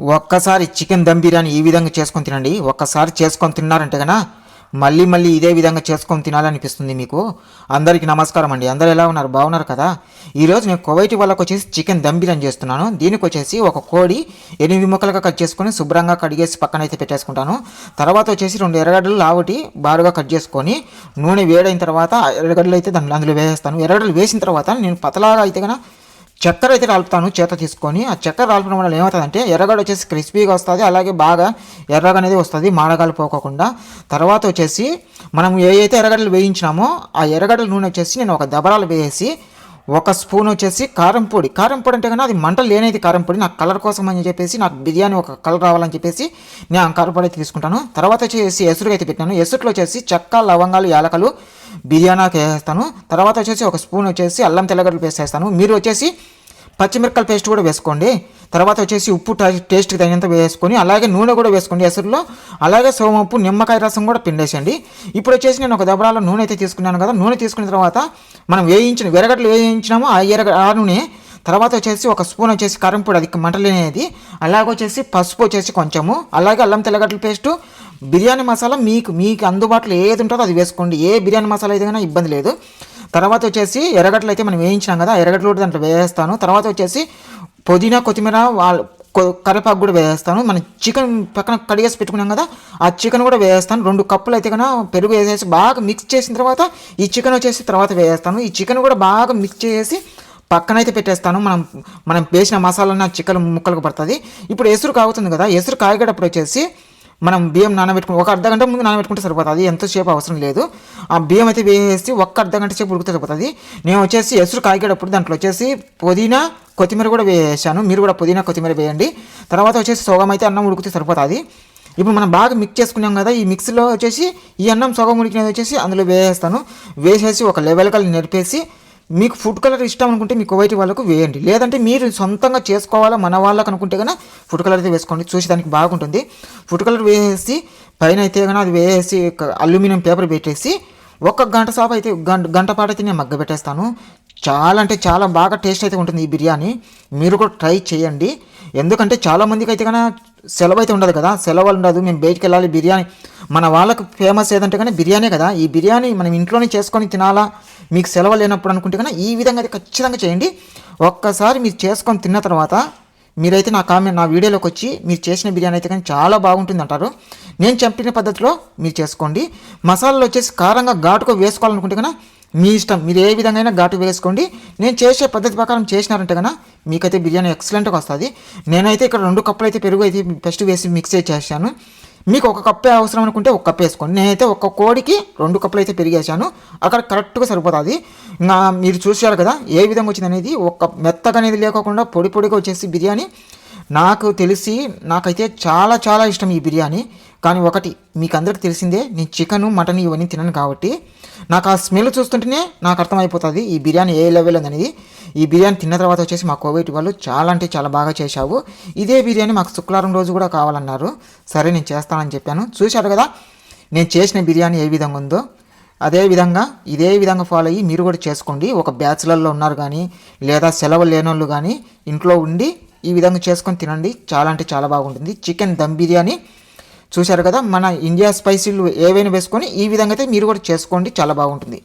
ఒక్కసారి చికెన్ దమ్ బిర్యానీ ఈ విధంగా చేసుకొని తినండి. ఒక్కసారి చేసుకొని తిన్నారంటే కన్నా మళ్ళీ మళ్ళీ ఇదే విధంగా చేసుకొని తినాలనిపిస్తుంది మీకు. అందరికీ నమస్కారం అండి. అందరు ఎలా ఉన్నారు? బాగున్నారు కదా? ఈరోజు నేను కువైట్ వాళ్ళకి వచ్చేసి చికెన్ దమ్ బిర్యానీ చేస్తున్నాను. దీనికి వచ్చేసి ఒక కోడి ఎనిమిది ముక్కలుగా కట్ చేసుకొని శుభ్రంగా కడిగేసి పక్కన అయితే పెట్టేసుకుంటాను. తర్వాత వచ్చేసి రెండు ఎర్రగడ్డలు లావటి బారుగా కట్ చేసుకొని నూనె వేడైన తర్వాత ఎర్రగడ్డలు అయితే దాని అందులో వేసేస్తాను. ఎర్రగడ్డలు వేసిన తర్వాత నేను పతలాగా అయితే కన్నా చక్కెర అయితే రాలుపుతాను చేత తీసుకొని. ఆ చక్కెర రాల్పడం వల్ల ఏమవుతుందంటే ఎర్రగడ్డ వచ్చేసి క్రిస్పీగా వస్తుంది అలాగే బాగా ఎర్రగా అనేది వస్తుంది మాడగాలు పోకోకుండా. తర్వాత వచ్చేసి మనం ఏ అయితే ఎర్రగడ్డలు వేయించినామో ఆ ఎర్రగడ్డల నూనె వచ్చేసి నేను ఒక దబరాలు వేసి ఒక స్పూన్ వచ్చేసి కారం పొడి. కారం పొడి అంటే కానీ అది మంట లేనిది కారం పొడి. నాకు కలర్ కోసం అని చెప్పేసి నాకు బిర్యానీ ఒక కలర్ రావాలని చెప్పేసి నేను ఆ కారం పొడి అయితే తీసుకుంటాను. తర్వాత వచ్చేసి ఎసురుగా అయితే పెట్టాను ఎసురులో వచ్చేసి చెక్క లవంగాలు యాలకలు బిర్యానీకి వేసేస్తాను. తర్వాత వచ్చేసి ఒక స్పూన్ వచ్చేసి అల్లం తెల్లగడ్డలు పేస్ట్ వేస్తాను. మీరు వచ్చేసి పచ్చిమిరపకాయల పేస్ట్ కూడా వేసుకోండి. తర్వాత వచ్చేసి ఉప్పు టేస్ట్కి తగినంత వేసుకొని అలాగే నూనె కూడా వేసుకోండి ఎసురులో. అలాగే సోమప్పు నిమ్మకాయ రసం కూడా పిండేసండి ఇప్పుడు వచ్చేసి నేను ఒక దబరాలో నూనె అయితే తీసుకున్నాను కదా నూనె తీసుకున్న తర్వాత మనం వేయించిన వెరగడ్డలు వేయించినామో ఆ ఎరగ ఆ నూనె. తర్వాత వచ్చేసి ఒక స్పూన్ వచ్చేసి కారం పొడి అది మంటలేనేది. అలాగే వచ్చేసి పసుపు వచ్చేసి కొంచెము అలాగే అల్లం తెల్లగడ్డల పేస్టు బిర్యానీ మసాలా మీకు మీకు అందుబాటులో ఏది ఉంటుందో అది వేసుకోండి. ఏ బిర్యానీ మసాలా అయితే కానీ ఇబ్బంది లేదు. తర్వాత వచ్చేసి ఎర్రగడ్డలు అయితే మనం వేయించినాం కదా ఎర్రగడ్డలు కూడా దాంట్లో వేస్తాను. తర్వాత వచ్చేసి పుదీనా కొత్తిమీర వాళ్ళ కరివేపాకు కూడా వేస్తాను. మనం చికెన్ పక్కన కడిగేసి పెట్టుకున్నాం కదా ఆ చికెన్ కూడా వేస్తాను. రెండు కప్పులు అయితే కన్నా పెరుగు వేసేసి బాగా మిక్స్ చేసిన తర్వాత ఈ చికెన్ వచ్చేసి తర్వాత వేస్తాను. ఈ చికెన్ కూడా బాగా మిక్స్ చేసి పక్కన అయితే పెట్టేస్తాను. మనం మనం వేసిన మసాలా చికెన్ ముక్కలకు పడుతుంది. ఇప్పుడు ఎసురు కాగుతుంది కదా ఎసురు కాగేటప్పుడు వచ్చేసి మనం బియ్యం నానబెట్టుకుని ఒక అర్ధ గంట ముందు నానబెట్టుకుంటే సరిపోతుంది. ఎంతసేపు అవసరం లేదు. ఆ బియ్యం అయితే వేసి ఒక్క అర్ధ గంట సేపు ఉడికితే సరిపోతుంది. నేను వచ్చేసి ఎసురు కాగేటప్పుడు దాంట్లో వచ్చేసి పుదీనా కొత్తిమీర కూడా వేసాను. మీరు కూడా పుదీనా కొత్తిమీర వేయండి. తర్వాత వచ్చేసి సోగం అయితే అన్నం ఉడికితే సరిపోతుంది. ఇప్పుడు మనం బాగా మిక్స్ చేసుకున్నాం కదా ఈ మిక్స్లో వచ్చేసి ఈ అన్నం సోగం ఉడికినది వచ్చేసి అందులో వేసేస్తాను. వేసేసి ఒక లెవెల్ కల్లా నెరిపేసి మీకు ఫుడ్ కలర్ ఇష్టం అనుకుంటే మీ వైట్ వాళ్ళకు వేయండి. లేదంటే మీరు సొంతంగా చేసుకోవాలా మన వాళ్ళకు అనుకుంటే కనుక ఫుడ్ కలర్ అయితే వేసుకోండి. చూసి దానికి బాగుంటుంది. ఫుడ్ కలర్ వేసేసి పైన అయితే కనుక అది వేసేసి అల్యూమినియం పేపర్ పెట్టేసి ఒక గంట సేపు అయితే గంట గంట పాటు అయితే నేను మగ్గబెట్టేస్తాను చాలా అంటే చాలా బాగా టేస్ట్ అయితే ఉంటుంది ఈ బిర్యానీ. మీరు కూడా ట్రై చేయండి. ఎందుకంటే చాలామందికి అయితే కన్నా సెలవు అయితే ఉండదు కదా. సెలవు ఉండదు. మేము బయటికి వెళ్ళాలి. బిర్యానీ మన వాళ్ళకు ఫేమస్ ఏదంటే కానీ బిర్యానీ కదా ఈ బిర్యానీ మనం ఇంట్లోనే చేసుకొని తినాలా మీకు సెలవు లేనప్పుడు అనుకుంటే కన్నా ఈ విధంగా అయితే ఖచ్చితంగా చేయండి. ఒక్కసారి మీరు చేసుకొని తిన్న తర్వాత మీరైతే నా కామెంట్ నా వీడియోలోకి వచ్చి మీరు చేసిన బిర్యానీ అయితే కానీ చాలా బాగుంటుంది అంటారు. నేను చెప్పిన పద్ధతిలో మీరు చేసుకోండి. మసాలాలు వచ్చేసి కారంగా ఘాటుగా వేసుకోవాలనుకుంటే కన్నా మీ ఇష్టం మీరు ఏ విధంగా అయినా ఘాటు వేసుకోండి. నేను చేసే పద్ధతి ప్రకారం చేసినారంటే కన్నా మీకైతే బిర్యానీ ఎక్సలెంట్గా వస్తుంది. నేనైతే ఇక్కడ రెండు కప్పులు అయితే పెరుగు అయితే ఫస్ట్ వేసి మిక్స్ చేశాను. మీకు ఒక కప్పే అవసరం అనుకుంటే ఒక కప్ వేసుకోండి. నేనైతే ఒక కోడికి రెండు కప్పులు అయితే పెరిగేసాను అక్కడ కరెక్ట్గా సరిపోతుంది. నా మీరు చూసారు కదా ఏ విధంగా వచ్చింది అనేది ఒక మెత్తగా అనేది లేకోకుండా పొడి పొడిగా వచ్చేసి బిర్యానీ. నాకు తెలిసి నాకైతే చాలా చాలా ఇష్టం ఈ బిర్యానీ. కానీ ఒకటి మీకు అందరికి తెలిసిందే నేను చికెన్ మటన్ ఇవన్నీ తినను కాబట్టి నాకు ఆ స్మెల్ చూస్తుంటేనే నాకు అర్థమైపోతుంది ఈ బిర్యానీ ఏ లెవెల్ అనేది. ఈ బిర్యానీ తిన్న తర్వాత వచ్చేసి మా కోవిడ్ వాళ్ళు చాలా అంటే చాలా బాగా చేశావు. ఇదే బిర్యానీ మాకు శుక్రవారం రోజు కూడా కావాలన్నారు. సరే నేను చేస్తానని చెప్పాను. చూశారు కదా నేను చేసిన బిర్యానీ ఏ విధంగా ఉందో. అదే విధంగా ఇదే విధంగా ఫాలో అయ్యి మీరు కూడా చేసుకోండి. ఒక బ్యాచులర్లో ఉన్నారు కానీ లేదా సెలవు లేనోళ్ళు కానీ ఇంట్లో ఉండి ఈ విధంగా చేసుకొని తినండి. చాలా అంటే చాలా బాగుంటుంది. చికెన్ దమ్ బిర్యానీ చూశారు కదా మన ఇండియా స్పైసీలు ఏవైనా వేసుకొని ఈ విధంగా అయితే మీరు కూడా చేసుకోండి. చాలా బాగుంటుంది.